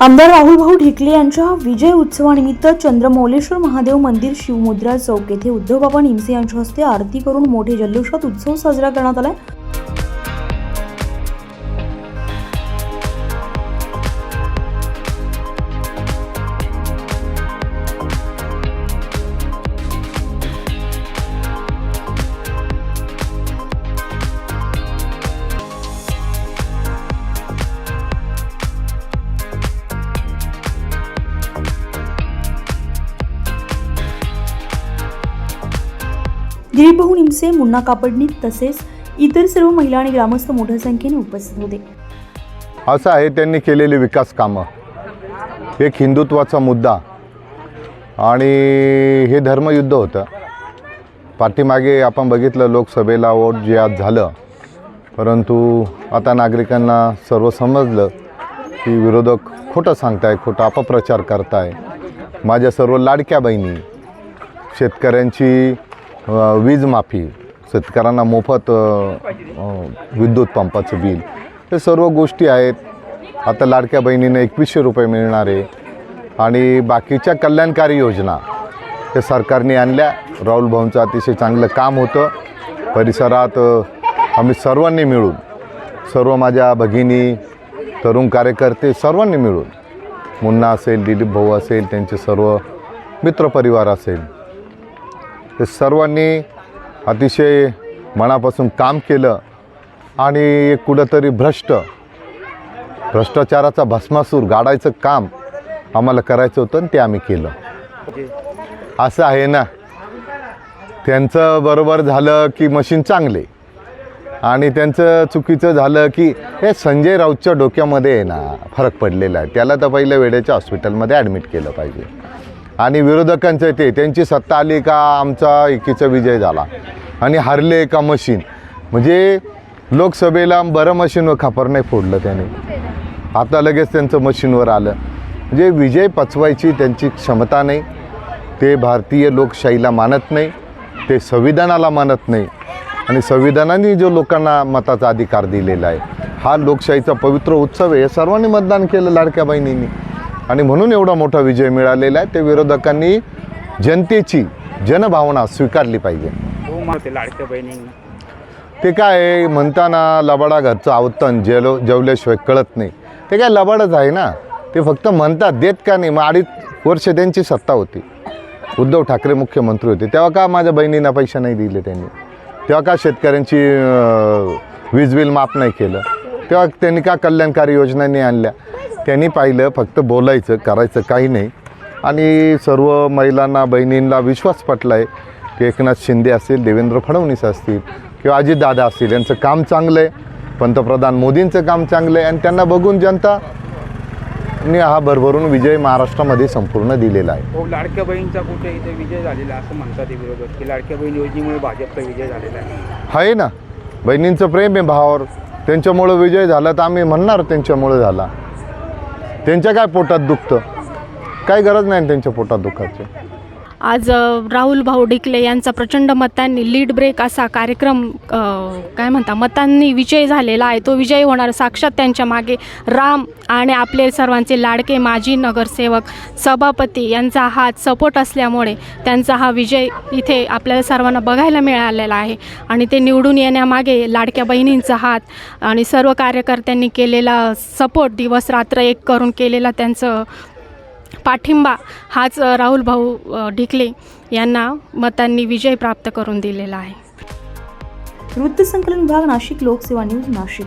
आमदार राहुल भाऊ ढिकले यांच्या विजय उत्सवानिमित्त चंद्रमौलेश्वर महादेव मंदिर शिवमुद्रा चौक येथे उद्धवबाबा निमसे यांच्या हस्ते आरती करून मोठे जल्लोषात उत्सव साजरा करण्यात आलाय. दिलीप निमसे मुन्ना कापडणी तसेच इतर सर्व महिला आणि ग्रामस्थ मोठ्या संख्येने उपस्थित होते. असं आहे त्यांनी केलेली विकास कामं. एक हिंदुत्वाचा मुद्दा आणि हे धर्मयुद्ध होतं. पाठीमागे आपण बघितलं लोकसभेला वोट जे आज झालं परंतु आता नागरिकांना सर्व समजलं की विरोधक खोटं सांगताय खोटा अपप्रचार करताय. माझ्या सर्व लाडक्या बहिणी शेतकऱ्यांची वीज माफी शेतकऱ्यांना मोफत विद्युत पंपाचं बिल हे सर्व गोष्टी आहेत. आता लाडक्या बहिणीने एकवीसशे रुपये मिळणार आहे. आणि बाकीच्या कल्याणकारी योजना हे सरकारने आणल्या. राहुल भाऊंचं अतिशय चांगलं काम होतं. परिसरात आम्ही सर्वांनी मिळून सर्व माझ्या भगिनी तरुण कार्यकर्ते सर्वांनी मिळून मुन्ना असेल दिलीप भाऊ असेल त्यांचे सर्व मित्रपरिवार असेल हे सर्वांनी अतिशय मनापासून काम केलं आणि एक कुठंतरी भ्रष्ट भ्रष्टाचाराचा भस्मासूर गाडायचं काम आम्हाला करायचं होतं आणि ते आम्ही केलं. असं आहे ना? त्यांचं बरोबर झालं की मशीन चांगले आणि त्यांचं चुकीचं झालं की हे संजय राऊतच्या डोक्यामध्ये आहे ना फरक पडलेला आहे. त्याला तर पहिलं वेळेच्या हॉस्पिटलमध्ये ॲडमिट केलं पाहिजे. आणि विरोधकांचं ते त्यांची सत्ता आली का आमचा एकीचा विजय झाला. आणि हरले का मशीन. म्हणजे लोकसभेला बरं मशीनवर खापर नाही फोडलं त्याने. आता लगेच त्यांचं मशीनवर आलं. म्हणजे विजय पचवायची त्यांची क्षमता नाही. ते भारतीय लोकशाहीला मानत नाही. ते संविधानाला मानत नाही. आणि संविधानाने जो लोकांना मताचा अधिकार दिलेला आहे हा लोकशाहीचा पवित्र उत्सव आहे. हे सर्वांनी मतदान केलं लाडक्या बहिणींनी. आणि म्हणून एवढा मोठा विजय मिळालेला आहे. ते विरोधकांनी जनतेची जनभावना स्वीकारली पाहिजे. लाडक्या ते काय म्हणताना लबाडा घरचं आवतन जेलो जेवल्याशिवाय कळत नाही. ते काय लबाडच आहे ना? ते फक्त म्हणतात देत का नाही? मग अडीच वर्ष त्यांची सत्ता होती. उद्धव ठाकरे मुख्यमंत्री होते. तेव्हा का माझ्या बहिणींना पैसे नाही दिले त्यांनी? तेव्हा का शेतकऱ्यांची वीज बिल माफ नाही केलं? तेव्हा त्यांनी का कल्याणकारी योजना नाही आणल्या? त्यांनी पाहिलं फक्त बोलायचं करायचं काही नाही. आणि सर्व महिलांना बहिणींना विश्वास पटला आहे की एकनाथ शिंदे असतील देवेंद्र फडणवीस असतील किंवा अजितदादा असतील यांचं काम चांगलं आहे. पंतप्रधान मोदींचं काम चांगलं आहे. आणि त्यांना बघून जनता ने हा भरभरून विजय महाराष्ट्रामध्ये संपूर्ण दिलेला आहे. हो लाडक्या बहिणीचा कुठे इथे विजय झालेला आहे असं म्हणतात विरोधक. की लाडक्या बहीण योजनेमुळे भाजपचा विजय झालेला आहे. आहे ना. बहिणींचं प्रेम आहे भावावर. त्यांच्यामुळं विजय झाला तर आम्ही म्हणणार त्यांच्यामुळं झाला. त्यांच्या काय पोटात दुखतं? काय गरज नाही त्यांच्या पोटात दुखायची? आज राहुल भाऊ डिकले यांचा प्रचंड मतांनी लीड ब्रेक असा कार्यक्रम काय म्हणता मतांनी विजय झालेला आहे. तो विजय होणार साक्षात त्यांच्या मागे राम आणि आपले सर्वांचे लाडके माजी नगरसेवक सभापती यांचा हात सपोर्ट असल्यामुळे त्यांचा हा विजय इथे आपल्याला सर्वांना बघायला मिळालेला आहे. आणि ते निवडून येण्यामागे लाडक्या बहिणींचा हात आणि सर्व कार्यकर्त्यांनी केलेला सपोर्ट दिवस रात्र एक करून केलेला त्यांचं पाठिंबा हाच राहुल भाऊ ढिकले यांना मतांनी विजय प्राप्त करून दिलेला आहे. वृत्तसंकलन विभाग नाशिक लोकसेवा न्यूज नाशिक.